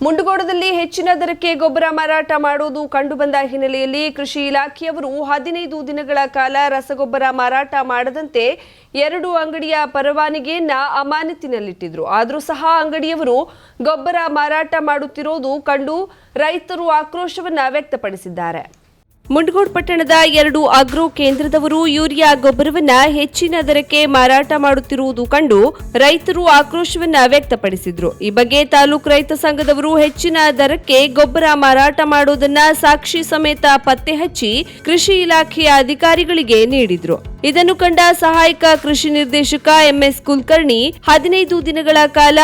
ಮುಂಡಗೋಡದಲ್ಲಿ ಹೆಚ್ಚಿನ ದರಕ್ಕೆ ಗೊಬ್ಬರ ಮಾರಾಟ ಮಾಡುವುದು ಕಂಡುಬಂದ ಹಿನ್ನೆಲೆಯಲ್ಲಿ ಕೃಷಿ ಇಲಾಖೆಯವರು ಹದಿನೈದು ದಿನಗಳ ಕಾಲ ರಸಗೊಬ್ಬರ ಮಾರಾಟ ಮಾಡದಂತೆ ಎರಡು ಅಂಗಡಿಯ ಪರವಾನಗಿಯನ್ನ ಅಮಾನತಿನಲ್ಲಿಟ್ಟಿದ್ರು ಆದರೂ ಸಹ ಅಂಗಡಿಯವರು ಗೊಬ್ಬರ ಮಾರಾಟ ಮಾಡುತ್ತಿರೋದು ಕಂಡು ರೈತರು ಆಕ್ರೋಶವನ್ನ ವ್ಯಕ್ತಪಡಿಸಿದ್ದಾರೆ. ಮುಂಡಗೋಡ್ ಪಟ್ಟಣದ ಎರಡು ಅಗ್ರೋ ಕೇಂದ್ರದವರು ಯೂರಿಯಾ ಗೊಬ್ಬರವನ್ನ ಹೆಚ್ಚಿನ ದರಕ್ಕೆ ಮಾರಾಟ ಮಾಡುತ್ತಿರುವುದು ಕಂಡು ರೈತರು ಆಕ್ರೋಶವನ್ನ ವ್ಯಕ್ತಪಡಿಸಿದ್ರು. ಈ ಬಗ್ಗೆ ತಾಲೂಕು ರೈತ ಸಂಘದವರು ಹೆಚ್ಚಿನ ದರಕ್ಕೆ ಗೊಬ್ಬರ ಮಾರಾಟ ಮಾಡುವುದನ್ನ ಸಾಕ್ಷಿ ಸಮೇತ ಪತ್ತೆ ಹಚ್ಚಿ ಕೃಷಿ ಇಲಾಖೆಯ ಅಧಿಕಾರಿಗಳಿಗೆ ನೀಡಿದ್ರು. ಇದನ್ನು ಕಂಡ ಸಹಾಯಕ ಕೃಷಿ ನಿರ್ದೇಶಕ ಎಂಎಸ್ ಕುಲಕರ್ಣಿ ಹದಿನೈದು ದಿನಗಳ ಕಾಲ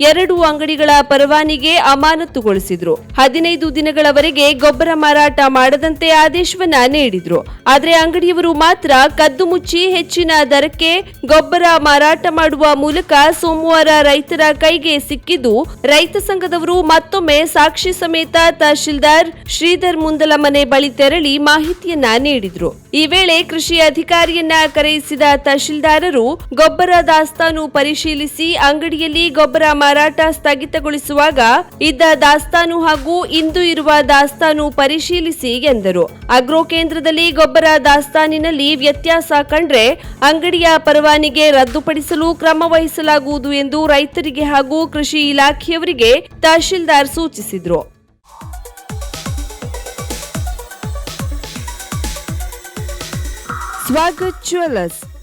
ಎರಡು ಅಂಗಡಿಗಳ ಪರವಾನಿಗೆ ಅಮಾನತುಗೊಳಿಸಿದ್ರು. ಹದಿನೈದು ದಿನಗಳವರೆಗೆ ಗೊಬ್ಬರ ಮಾರಾಟ ಮಾಡದಂತೆ ಆದೇಶವನ್ನ ನೀಡಿದ್ರು. ಆದರೆ ಅಂಗಡಿಯವರು ಮಾತ್ರ ಕದ್ದು ಮುಚ್ಚಿ ಹೆಚ್ಚಿನ ದರಕ್ಕೆ ಗೊಬ್ಬರ ಮಾರಾಟ ಮಾಡುವ ಮೂಲಕ ಸೋಮವಾರ ರೈತರ ಕೈಗೆ ಸಿಕ್ಕಿದ್ದು, ರೈತ ಸಂಘದವರು ಮತ್ತೊಮ್ಮೆ ಸಾಕ್ಷಿ ಸಮೇತ ತಹಶೀಲ್ದಾರ್ ಶ್ರೀಧರ್ ಮುಂದಲ ಮನೆ ಬಳಿ ತೆರಳಿ ಮಾಹಿತಿಯನ್ನ ನೀಡಿದ್ರು. ಈ ವೇಳೆ ಕೃಷಿ ಅಧಿಕಾರಿಯನ್ನ ಕರೆಯಿಸಿದ ತಹಶೀಲ್ದಾರರು, ಗೊಬ್ಬರ ದಾಸ್ತಾನು ಪರಿಶೀಲಿಸಿ ಅಂಗಡಿಯಲ್ಲಿ ಗೊಬ್ಬರ ಮಾರಾಟ ಸ್ಥಗಿತಗೊಳಿಸುವಾಗ ಇದ್ದ ದಾಸ್ತಾನು ಹಾಗೂ ಇಂದು ಇರುವ ದಾಸ್ತಾನು ಪರಿಶೀಲಿಸಿ ಎಂದರು. ಅಗ್ರೋ ಕೇಂದ್ರದಲ್ಲಿ ಗೊಬ್ಬರ ದಾಸ್ತಾನಿನಲ್ಲಿ ವ್ಯತ್ಯಾಸ ಕಂಡ್ರೆ ಅಂಗಡಿಯ ಪರವಾನಿಗೆ ರದ್ದುಪಡಿಸಲು ಕ್ರಮ ವಹಿಸಲಾಗುವುದು ಎಂದು ರೈತರಿಗೆ ಹಾಗೂ ಕೃಷಿ ಇಲಾಖೆಯವರಿಗೆ ತಹಶೀಲ್ದಾರ್ ಸೂಚಿಸಿದರು. ಸ್ವಾಗತ್ ಜ್ಯುವೆಲ್ಲರ್ಸ್